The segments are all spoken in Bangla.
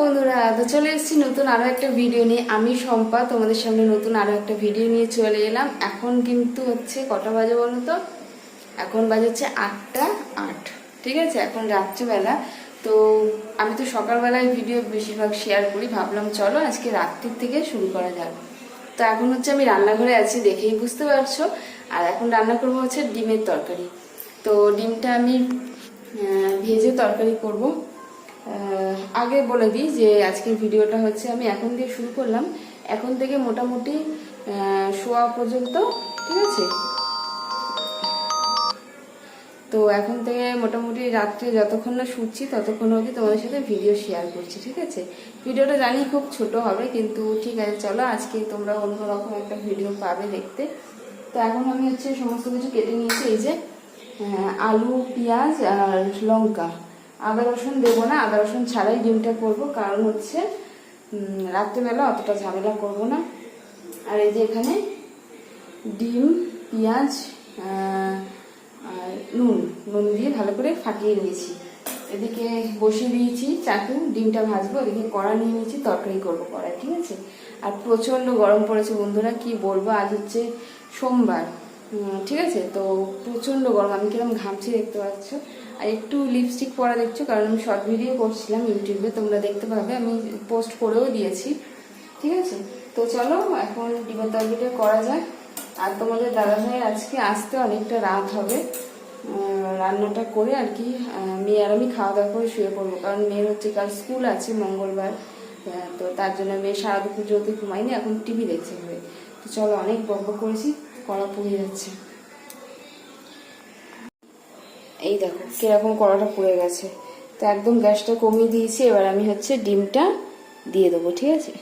বন্ধুরা, তো চলে এসেছি নতুন আরও একটা ভিডিও নিয়ে। আমি সম্পা তোমাদের সামনে নতুন আরও একটা ভিডিও নিয়ে চলে এলাম। এখন কিন্তু হচ্ছে কটা বাজে বলো তো? এখন বাজে হচ্ছে আটটা আট, ঠিক আছে? এখন রাত্রিবেলা। তো আমি তো সকালবেলায় ভিডিও বেশিরভাগ শেয়ার করি। ভাবলাম চলো আজকে রাত্রির থেকে শুরু করা যাক। তো এখন হচ্ছে আমি রান্নাঘরে আছি দেখেই বুঝতে পারছ। আর এখন রান্না করব হচ্ছে ডিমের তরকারি। তো ডিমটা আমি ভেজে তরকারি করব। আগে বলে দিই যে আজকের ভিডিওটা হচ্ছে আমি এখন দিয়ে শুরু করলাম। এখন থেকে মোটামুটি শোয়া পর্যন্ত, ঠিক আছে? তো এখন থেকে মোটামুটি রাত্রে যতক্ষণ না শুচ্ছি, ততক্ষণ অবধি তোমাদের সাথে ভিডিও শেয়ার করছি, ঠিক আছে? ভিডিওটা জানি খুব ছোট হবে, কিন্তু ঠিক আছে, চলো আজকে তোমরা অন্যরকম একটা ভিডিও পাবে দেখতে। তো এখন আমি হচ্ছে সমস্ত কিছু কেটে নিয়েছি, এই যে আলু, পেঁয়াজ আর লঙ্কা। আদা রসুন দেবো না, আদা রসুন ছাড়াই ডিমটা করব, কারণ হচ্ছে রাত্রেবেলা অতটা ঝামেলা করব না। আর এই যে এখানে ডিম, পেঁয়াজ নুন নুন দিয়ে ভালো করে ফাটিয়ে নিয়েছি। এদিকে বসিয়ে দিয়েছি চাটু, ডিমটা ভাজবো, এদিকে কড়া নিয়ে নিয়েছি, তরকারি করব কড়াই, ঠিক আছে? আর প্রচণ্ড গরম পড়েছে বন্ধুরা, কি বলব, আজ হচ্ছে সোমবার। ঠিক আছে? তো প্রচণ্ড গরম, আমি কীরকম ঘামছি দেখতে পাচ্ছ। আর একটু লিপস্টিক পরা দেখছ, কারণ আমি শর্ট ভিডিও করছিলাম ইউটিউবে, তোমরা দেখতে পাবে, আমি পোস্ট করেও দিয়েছি। ঠিক আছে? তো চলো, এখন ডিমের তরকারিটা করা যায় আর তোমাদের দাদা ভাই আজকে আসতে অনেকটা রাত হবে। রান্নাটা করে আর কি মেয়ে আর আমি খাওয়া দাওয়া করে শুয়ে পড়ব, কারণ মেয়ের হচ্ছে কাল স্কুল আছে মঙ্গলবার। তো তার জন্য মেয়ে সারা দুপুর যেহেতু ঘুমায়নি, এখন টিভি দেখছে হবে তো চলো, অনেক বকব করেছি। কড়া পুড়ে যাচ্ছে। এই দেখো, কীরকম কড়াটা পুড়ে গেছে। তো একদম গ্যাসটা কমিয়ে দিয়েছি, এবার আমি হচ্ছে ডিমটা দিয়ে দেবো, ঠিক আছে?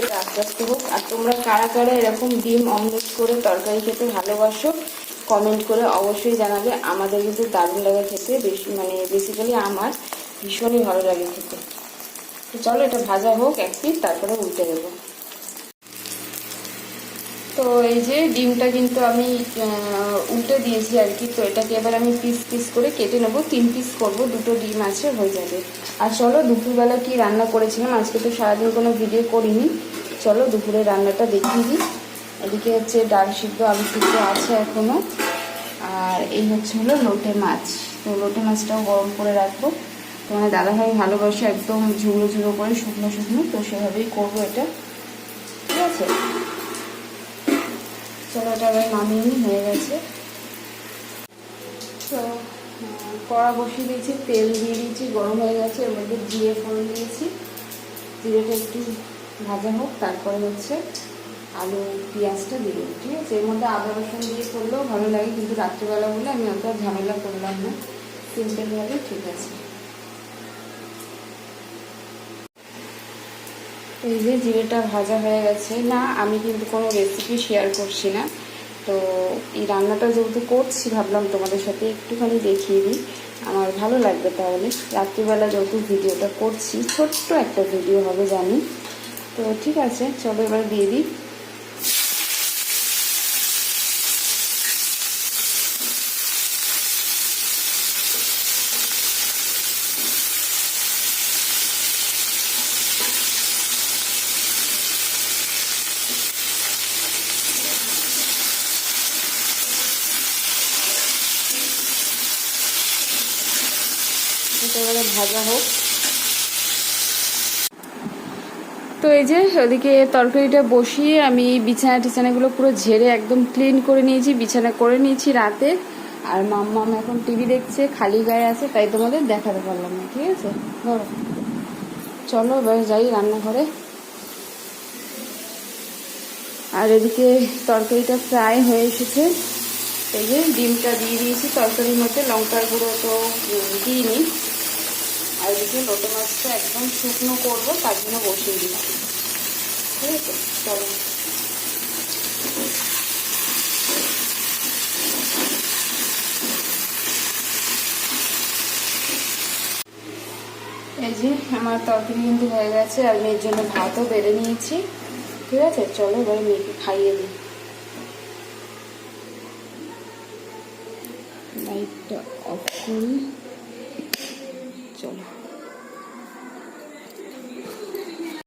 এটা আস্তে হোক, আর তোমরা কারা কারা এরকম ডিম অমলেট করে তরকারি খেতে ভালোবাসো কমেন্ট করে অবশ্যই জানাবে। আমাদের কিন্তু দারুণ লাগে খেতে, বেশি মানে বেসিক্যালি আমার ভীষণই ভালো লাগে খেতে। চলো এটা ভাজা হোক, এক পিস তারপরে উল্টে দেবো। তো এই যে ডিমটা কিন্তু আমি উল্টে দিয়েছি আর কি, তো এটাকে এবার আমি পিস পিস করে কেটে নেব। তিন পিস করব, দুটো ডিম আছে, হয়ে যাবে। আর চলো, দুপুরবেলা কি রান্না করেছিলাম? আজকে তো সারাদিন কোনো ভিডিও করিনি। চলো, দুপুরে রান্নাটা দেখিয়ে দিই এদিকে হচ্ছে ডাল সিদ্ধ, আলু সিদ্ধ আছে এখনও আর এই হচ্ছে হলো লোটে মাছ। তো লোটে মাছটাও গরম করে রাখব। তোমার দাদাভাই ভালোবাসে একদম ঝুড়ো ঝুড়ো করে শুকনো শুকনো, তো সেভাবেই করব এটা। ঠিক আছে? চলো, এটা এবার নামিয়ে হয়ে গেছে। তো কড়া বসিয়ে দিয়েছি, তেল দিয়ে দিয়েছি, গরম হয়ে গেছে, এর মধ্যে জিরে ফোড়ন দিয়েছি। জিরেটা একটু ভাজা হোক, তারপরে হচ্ছে আলু, পেঁয়াজটা দিয়ে দেবো, ঠিক আছে? এর মধ্যে আদা, রসুন দিয়ে করলেও ভালো লাগে, কিন্তু রাত্রিবেলা বলে আমি অত ঝামেলা করলাম না। সিম্পলভাবে, ঠিক আছে? এই যে জিরেটা ভাজা হয়ে গেছে, না, আমি কিন্তু কোনো রেসিপি শেয়ার করছি না। তো এই রান্নাটা যেহেতু করছি, ভাবলাম তোমাদের সাথে একটুখানি দেখিয়ে দিই। আমার ভালো লাগবে তাহলে। রাত্রিবেলা যেহেতু ভিডিওটা করছি, ছোট্ট একটা ভিডিও হবে জানি। তো ঠিক আছে, চলো এবার দিয়ে দিই। এটা এবারে ভাজা হোক। তো এই যে ওদিকে তরকারিটা বসিয়ে আমি বিছানা টিছানাগুলো পুরো ঝেড়ে একদম ক্লিন করে নিয়েছি, বিছানা করে নিয়েছি রাতে। আর মাম্মাম এখন টিভি দেখছে, খালি গায়ে আছে, তাই তোমাদের দেখাতে পারলাম না, ঠিক আছে? ধরো। চলো, এবার যাই রান্নাঘরে। আর এদিকে তরকারিটা ফ্রাই হয়ে এসেছে। এই যে ডিমটা দিয়ে দিয়েছি, তরকারির মধ্যে লঙ্কার গুঁড়ো তো দিইনি। আর এদিকে লোটে মাছটা একদম শুকনো করব, তার জন্য বসিয়ে দিচ্ছি ঠিক আছে? চলো। এই যে আমার তরকারি কিন্তু হয়ে গেছে, আর মেয়ের জন্য ভাতও বেড়ে নিয়েছি। ঠিক আছে? চলো এবারে মেয়েকে খাইয়ে দিই। লাইটটা অফ করি। все.